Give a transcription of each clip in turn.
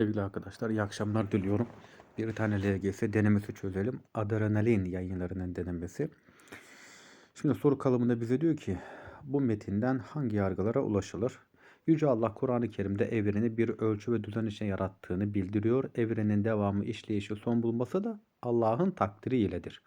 Sevgili arkadaşlar, iyi akşamlar diliyorum. Bir tane LGS denemesi çözelim. Adrenalin yayınlarının denemesi. Şimdi soru kalıbında bize diyor ki bu metinden hangi yargılara ulaşılır? Yüce Allah Kur'an-ı Kerim'de evreni bir ölçü ve düzen için yarattığını bildiriyor. Evrenin devamı, işleyişi, son bulması da Allah'ın takdiri iledir.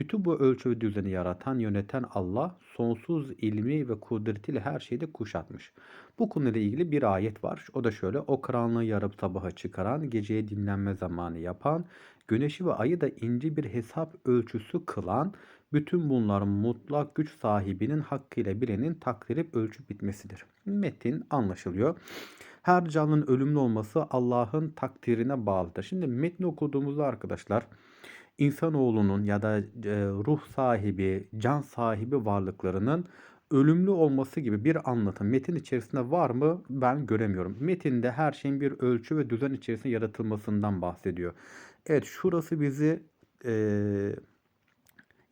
Bütün bu ölçü ve düzeni yaratan, yöneten Allah sonsuz ilmi ve kudretiyle her şeyde kuşatmış. Bu konuyla ilgili bir ayet var. O da şöyle. O karanlığı yarıp sabaha çıkaran, geceye dinlenme zamanı yapan, güneşi ve ayı da ince bir hesap ölçüsü kılan, bütün bunlar mutlak güç sahibinin hakkıyla bilenin takdirip ölçüp bitmesidir. Metin anlaşılıyor. Her canlının ölümlü olması Allah'ın takdirine bağlıdır. Şimdi metni okuduğumuzda arkadaşlar insanoğlunun ya da e, ruh sahibi, can sahibi varlıklarının ölümlü olması gibi bir anlatım metin içerisinde var mı? Ben göremiyorum. Metinde her şeyin bir ölçü ve düzen içerisinde yaratılmasından bahsediyor. Evet şurası bizi e,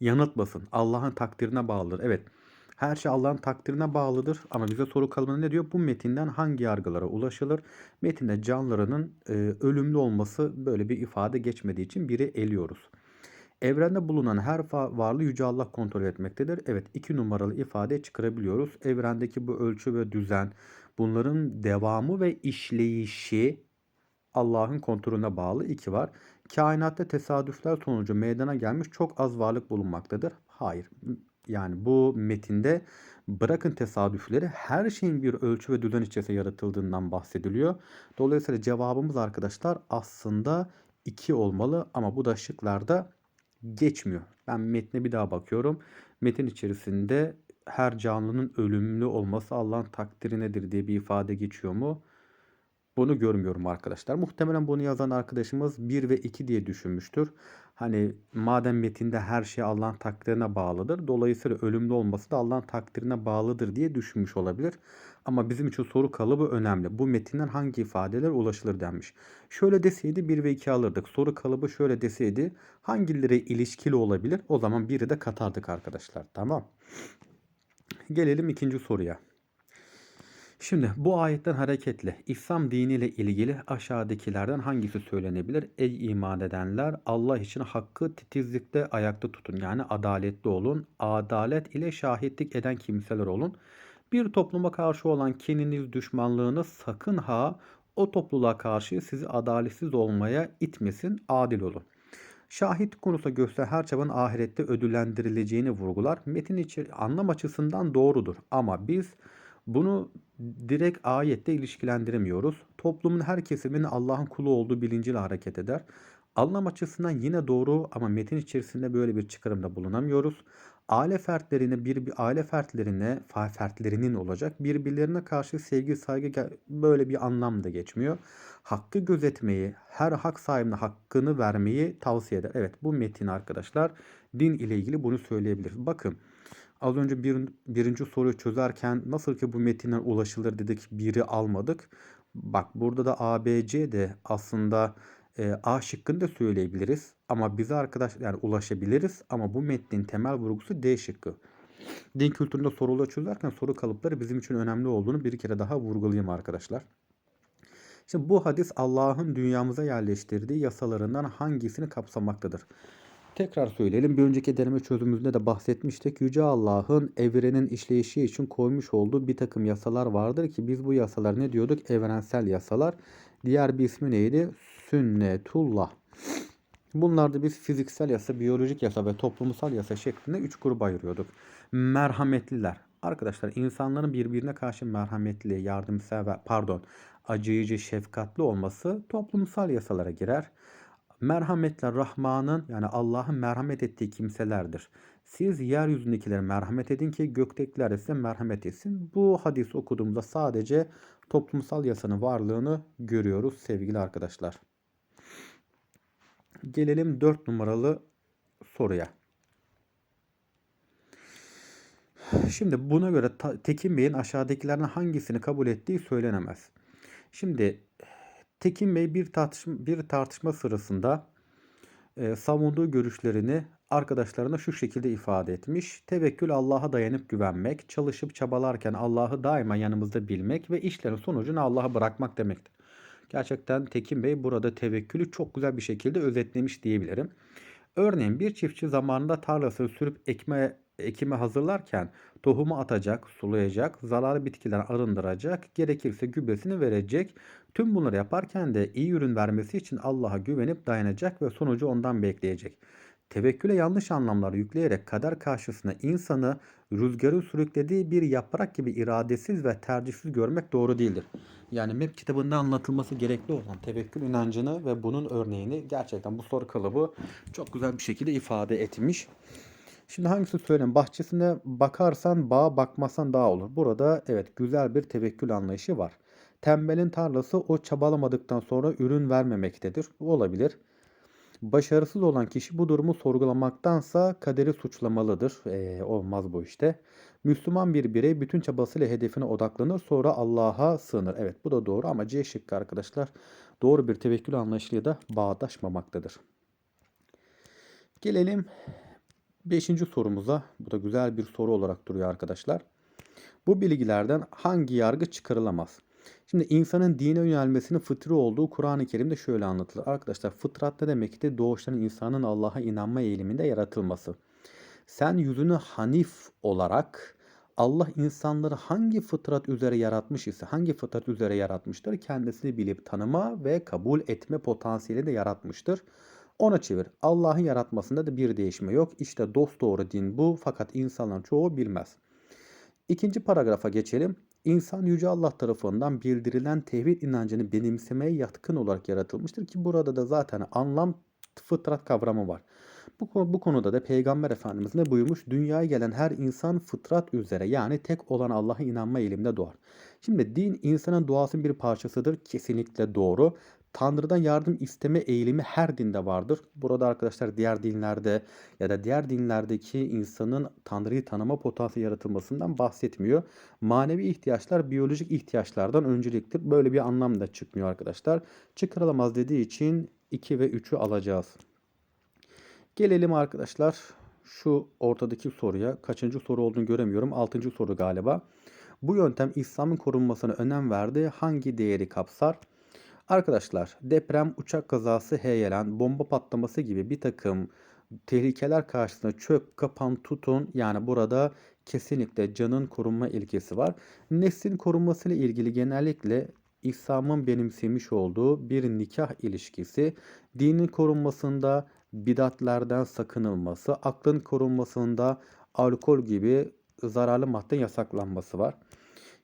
yanıltmasın. Allah'ın takdirine bağlıdır. Evet. Her şey Allah'ın takdirine bağlıdır ama bize soru kalıbında ne diyor? Bu metinden hangi yargılara ulaşılır? Metinde canlılarının e, ölümlü olması böyle bir ifade geçmediği için biri eliyoruz. Evrende bulunan her varlığı Yüce Allah kontrol etmektedir. Evet iki numaralı ifade çıkarabiliyoruz. Evrendeki bu ölçü ve düzen bunların devamı ve işleyişi Allah'ın kontrolüne bağlı iki var. Kainatta tesadüfler sonucu meydana gelmiş çok az varlık bulunmaktadır. Hayır. Yani bu metinde bırakın tesadüfleri her şeyin bir ölçü ve düzen içerisinde yaratıldığından bahsediliyor. Dolayısıyla cevabımız arkadaşlar aslında 2 olmalı ama bu da şıklarda geçmiyor. Ben metne bir daha bakıyorum. Metin içerisinde her canlının ölümlü olması Allah'ın takdiri nedir diye bir ifade geçiyor mu? Bunu görmüyorum arkadaşlar. Muhtemelen bunu yazan arkadaşımız 1 ve 2 diye düşünmüştür. Hani madem metinde her şey Allah'ın takdirine bağlıdır. Dolayısıyla ölümlü olması da Allah'ın takdirine bağlıdır diye düşünmüş olabilir. Ama bizim için soru kalıbı önemli. Bu metinden hangi ifadeler ulaşılır denmiş. Şöyle deseydi 1 ve 2 alırdık. Soru kalıbı şöyle deseydi hangileri ilişkili olabilir? O zaman biri de katardık arkadaşlar. Tamam. Gelelim ikinci soruya. Şimdi bu ayetten hareketle İslam diniyle ilgili aşağıdakilerden hangisi söylenebilir? Ey iman edenler Allah için hakkı titizlikle ayakta tutun. Yani adaletli olun. Adalet ile şahitlik eden kimseler olun. Bir topluma karşı olan kininiz, düşmanlığınız sakın ha o topluluğa karşı sizi adaletsiz olmaya itmesin. Adil olun. Şahit konusu göster her çabanın ahirette ödüllendirileceğini vurgular. Metin içi anlam açısından doğrudur. Ama biz bunu direkt ayette ilişkilendiremiyoruz. Toplumun her kesiminin Allah'ın kulu olduğu bilinciyle hareket eder. Anlam açısından yine doğru ama metin içerisinde böyle bir çıkarımda bulunamıyoruz. Aile fertlerine bir, aile fertlerine fertlerinin olacak birbirlerine karşı sevgi saygı böyle bir anlam da geçmiyor. Hakkı gözetmeyi, her hak sahibine hakkını vermeyi tavsiye eder. Evet bu metin arkadaşlar din ile ilgili bunu söyleyebiliriz. Bakın Az önce bir, birinci soruyu çözerken nasıl ki bu metinler ulaşılır dedik biri almadık. Bak burada da A, B, C de aslında e, A şıkkını da söyleyebiliriz. Ama bize arkadaş yani ulaşabiliriz ama bu metnin temel vurgusu D şıkkı. Din kültüründe soruları çözerken soru kalıpları bizim için önemli olduğunu bir kere daha vurgulayayım arkadaşlar. Şimdi bu hadis Allah'ın dünyamıza yerleştirdiği yasalarından hangisini kapsamaktadır? Tekrar söyleyelim. Bir önceki deneme çözümümüzde de bahsetmiştik. Yüce Allah'ın evrenin işleyişi için koymuş olduğu bir takım yasalar vardır ki biz bu yasalar ne diyorduk? Evrensel yasalar. Diğer bir ismi neydi? Sünnetullah. Bunlarda biz fiziksel yasa, biyolojik yasa ve toplumsal yasa şeklinde üç gruba ayırıyorduk. Merhametliler. Arkadaşlar insanların birbirine karşı merhametli, yardımsever, pardon, acıyıcı, şefkatli olması toplumsal yasalara girer merhametle Rahman'ın yani Allah'ın merhamet ettiği kimselerdir. Siz yeryüzündekilere merhamet edin ki göktekiler size merhamet etsin. Bu hadis okuduğumuzda sadece toplumsal yasanın varlığını görüyoruz sevgili arkadaşlar. Gelelim 4 numaralı soruya. Şimdi buna göre Tekin Bey'in aşağıdakilerden hangisini kabul ettiği söylenemez. Şimdi Tekin Bey bir tartışma, bir tartışma sırasında e, savunduğu görüşlerini arkadaşlarına şu şekilde ifade etmiş. Tevekkül Allah'a dayanıp güvenmek, çalışıp çabalarken Allah'ı daima yanımızda bilmek ve işlerin sonucunu Allah'a bırakmak demektir. Gerçekten Tekin Bey burada tevekkülü çok güzel bir şekilde özetlemiş diyebilirim. Örneğin bir çiftçi zamanında tarlasını sürüp ekme, ekime hazırlarken tohumu atacak, sulayacak, zararlı bitkiden arındıracak, gerekirse gübresini verecek. Tüm bunları yaparken de iyi ürün vermesi için Allah'a güvenip dayanacak ve sonucu ondan bekleyecek. Tevekküle yanlış anlamlar yükleyerek kader karşısında insanı rüzgarı sürüklediği bir yaprak gibi iradesiz ve tercihsiz görmek doğru değildir. Yani MEP kitabında anlatılması gerekli olan tevekkül inancını ve bunun örneğini gerçekten bu soru kalıbı çok güzel bir şekilde ifade etmiş. Şimdi hangisi söyleyeyim? Bahçesine bakarsan bağa bakmasan daha olur. Burada evet güzel bir tevekkül anlayışı var. Tembelin tarlası o çabalamadıktan sonra ürün vermemektedir. Olabilir. Başarısız olan kişi bu durumu sorgulamaktansa kaderi suçlamalıdır. Ee, olmaz bu işte. Müslüman bir birey bütün çabasıyla hedefine odaklanır sonra Allah'a sığınır. Evet bu da doğru ama C şıkkı arkadaşlar doğru bir tevekkül anlayışıyla da bağdaşmamaktadır. Gelelim 5. sorumuza. Bu da güzel bir soru olarak duruyor arkadaşlar. Bu bilgilerden hangi yargı çıkarılamaz? Şimdi insanın dine yönelmesinin fıtri olduğu Kur'an-ı Kerim'de şöyle anlatılır. Arkadaşlar fıtrat ne demekti? Doğuştan insanın Allah'a inanma eğiliminde yaratılması. Sen yüzünü hanif olarak Allah insanları hangi fıtrat üzere yaratmış ise hangi fıtrat üzere yaratmıştır? Kendisini bilip tanıma ve kabul etme potansiyeli de yaratmıştır. Ona çevir. Allah'ın yaratmasında da bir değişme yok. İşte dost doğru din bu fakat insanların çoğu bilmez. İkinci paragrafa geçelim. İnsan Yüce Allah tarafından bildirilen tevhid inancını benimsemeye yatkın olarak yaratılmıştır ki burada da zaten anlam fıtrat kavramı var. Bu, bu konuda da Peygamber Efendimiz ne buyurmuş? Dünyaya gelen her insan fıtrat üzere yani tek olan Allah'a inanma eğiliminde doğar. Şimdi din insanın doğasının bir parçasıdır. Kesinlikle doğru. Tanrı'dan yardım isteme eğilimi her dinde vardır. Burada arkadaşlar diğer dinlerde ya da diğer dinlerdeki insanın Tanrı'yı tanıma potansiyeli yaratılmasından bahsetmiyor. Manevi ihtiyaçlar biyolojik ihtiyaçlardan önceliktir. Böyle bir anlam da çıkmıyor arkadaşlar. Çıkarılamaz dediği için 2 ve 3'ü alacağız. Gelelim arkadaşlar şu ortadaki soruya. Kaçıncı soru olduğunu göremiyorum. Altıncı soru galiba. Bu yöntem İslam'ın korunmasına önem verdi. Hangi değeri kapsar? Arkadaşlar deprem, uçak kazası, heyelan, bomba patlaması gibi bir takım tehlikeler karşısında çök, kapan, tutun yani burada kesinlikle canın korunma ilkesi var. Neslin korunması ile ilgili genellikle İslam'ın benimsemiş olduğu bir nikah ilişkisi, dinin korunmasında bidatlerden sakınılması, aklın korunmasında alkol gibi zararlı madde yasaklanması var.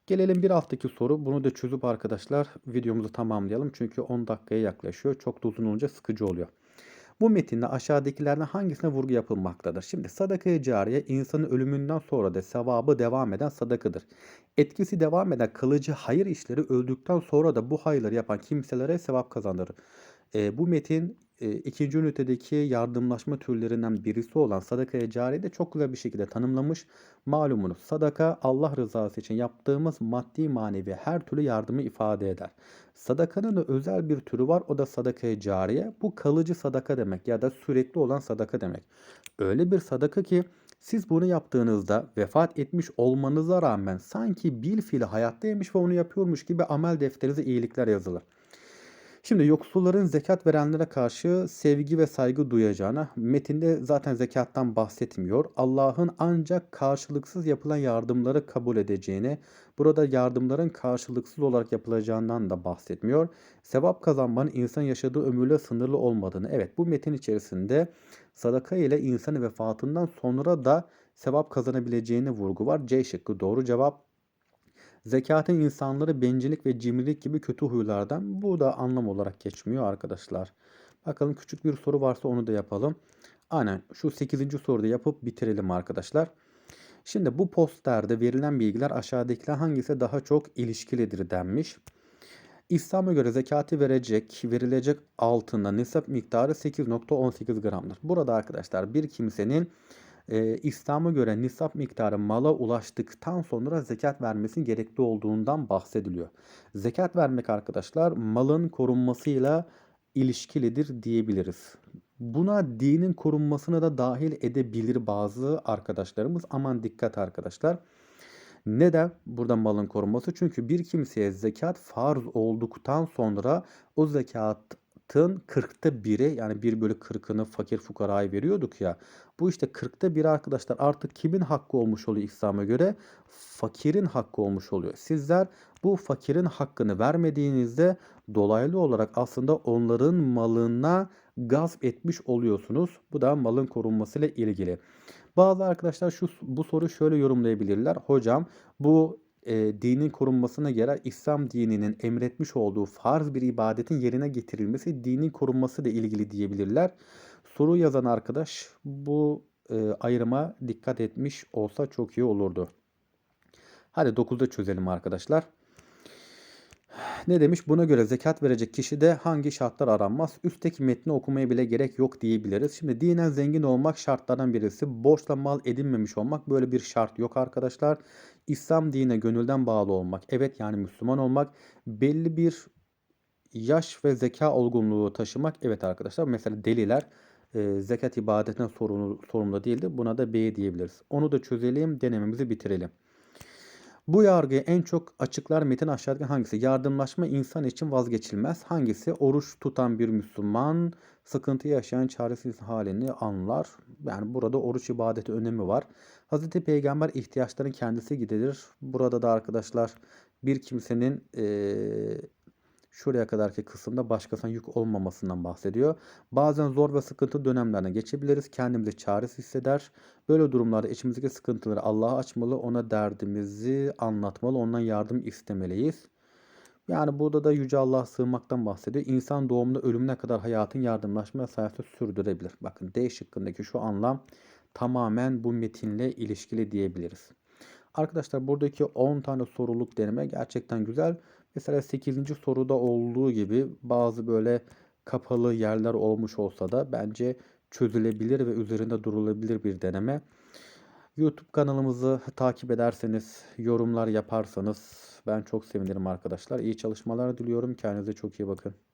Gelelim bir alttaki soru. Bunu da çözüp arkadaşlar videomuzu tamamlayalım. Çünkü 10 dakikaya yaklaşıyor. Çok da uzun olunca sıkıcı oluyor. Bu metinde aşağıdakilerden hangisine vurgu yapılmaktadır? Şimdi sadaka-i cariye insanın ölümünden sonra da sevabı devam eden sadakadır. Etkisi devam eden kalıcı hayır işleri öldükten sonra da bu hayırları yapan kimselere sevap kazandırır. E, bu metin ikinci ünitedeki yardımlaşma türlerinden birisi olan sadakaya cariye de çok güzel bir şekilde tanımlamış. Malumunuz sadaka Allah rızası için yaptığımız maddi manevi her türlü yardımı ifade eder. Sadakanın da özel bir türü var o da sadakaya cariye. Bu kalıcı sadaka demek ya da sürekli olan sadaka demek. Öyle bir sadaka ki siz bunu yaptığınızda vefat etmiş olmanıza rağmen sanki bil fiili hayattaymış ve onu yapıyormuş gibi amel defterinize iyilikler yazılır. Şimdi yoksulların zekat verenlere karşı sevgi ve saygı duyacağına metinde zaten zekattan bahsetmiyor. Allah'ın ancak karşılıksız yapılan yardımları kabul edeceğini, burada yardımların karşılıksız olarak yapılacağından da bahsetmiyor. Sevap kazanmanın insan yaşadığı ömürle sınırlı olmadığını. Evet bu metin içerisinde sadaka ile insanın vefatından sonra da sevap kazanabileceğine vurgu var. C şıkkı doğru cevap. Zekatın insanları bencillik ve cimrilik gibi kötü huylardan bu da anlam olarak geçmiyor arkadaşlar. Bakalım küçük bir soru varsa onu da yapalım. Aynen şu 8. soruda yapıp bitirelim arkadaşlar. Şimdi bu posterde verilen bilgiler aşağıdakiler hangisi daha çok ilişkilidir denmiş. İslam'a göre zekati verecek, verilecek altında nisap miktarı 8.18 gramdır. Burada arkadaşlar bir kimsenin e, İslam'a göre nisap miktarı mala ulaştıktan sonra zekat vermesinin gerekli olduğundan bahsediliyor. Zekat vermek arkadaşlar malın korunmasıyla ilişkilidir diyebiliriz. Buna dinin korunmasını da dahil edebilir bazı arkadaşlarımız. Aman dikkat arkadaşlar. Neden burada malın korunması? Çünkü bir kimseye zekat farz olduktan sonra o zekatın kırkta biri yani 1 bölü 40'ını fakir fukaraya veriyorduk ya. Bu işte kırkta biri arkadaşlar artık kimin hakkı olmuş oluyor İslam'a göre? Fakirin hakkı olmuş oluyor. Sizler bu fakirin hakkını vermediğinizde dolaylı olarak aslında onların malına gasp etmiş oluyorsunuz. Bu da malın korunmasıyla ilgili. Bazı arkadaşlar şu bu soru şöyle yorumlayabilirler. Hocam bu e, dinin korunmasına göre İslam dininin emretmiş olduğu farz bir ibadetin yerine getirilmesi dinin korunması ile ilgili diyebilirler. Soru yazan arkadaş bu e, ayrıma dikkat etmiş olsa çok iyi olurdu. Hadi 9'da çözelim arkadaşlar. Ne demiş? Buna göre zekat verecek kişi de hangi şartlar aranmaz? Üstteki metni okumaya bile gerek yok diyebiliriz. Şimdi dinen zengin olmak şartlardan birisi. Borçla mal edinmemiş olmak böyle bir şart yok arkadaşlar. İslam dinine gönülden bağlı olmak. Evet yani Müslüman olmak. Belli bir yaş ve zeka olgunluğu taşımak. Evet arkadaşlar mesela deliler e, zekat ibadetine sorumlu, sorumlu değildir. Buna da B diyebiliriz. Onu da çözelim denememizi bitirelim. Bu yargıyı en çok açıklar metin aşağıdaki hangisi? Yardımlaşma insan için vazgeçilmez. Hangisi? Oruç tutan bir Müslüman sıkıntı yaşayan çaresiz halini anlar. Yani burada oruç ibadeti önemi var. Hazreti Peygamber ihtiyaçların kendisi giderir. Burada da arkadaşlar bir kimsenin eee şuraya kadarki kısımda başkasına yük olmamasından bahsediyor. Bazen zor ve sıkıntı dönemlerine geçebiliriz. Kendimizi çaresiz hisseder. Böyle durumlarda içimizdeki sıkıntıları Allah'a açmalı, ona derdimizi anlatmalı, ondan yardım istemeliyiz. Yani burada da Yüce Allah'a sığınmaktan bahsediyor. İnsan doğumunda ölümüne kadar hayatın yardımlaşma sayesinde sürdürebilir. Bakın D şıkkındaki şu anlam tamamen bu metinle ilişkili diyebiliriz. Arkadaşlar buradaki 10 tane soruluk deneme gerçekten güzel. Mesela 8. soruda olduğu gibi bazı böyle kapalı yerler olmuş olsa da bence çözülebilir ve üzerinde durulabilir bir deneme. YouTube kanalımızı takip ederseniz, yorumlar yaparsanız ben çok sevinirim arkadaşlar. İyi çalışmalar diliyorum. Kendinize çok iyi bakın.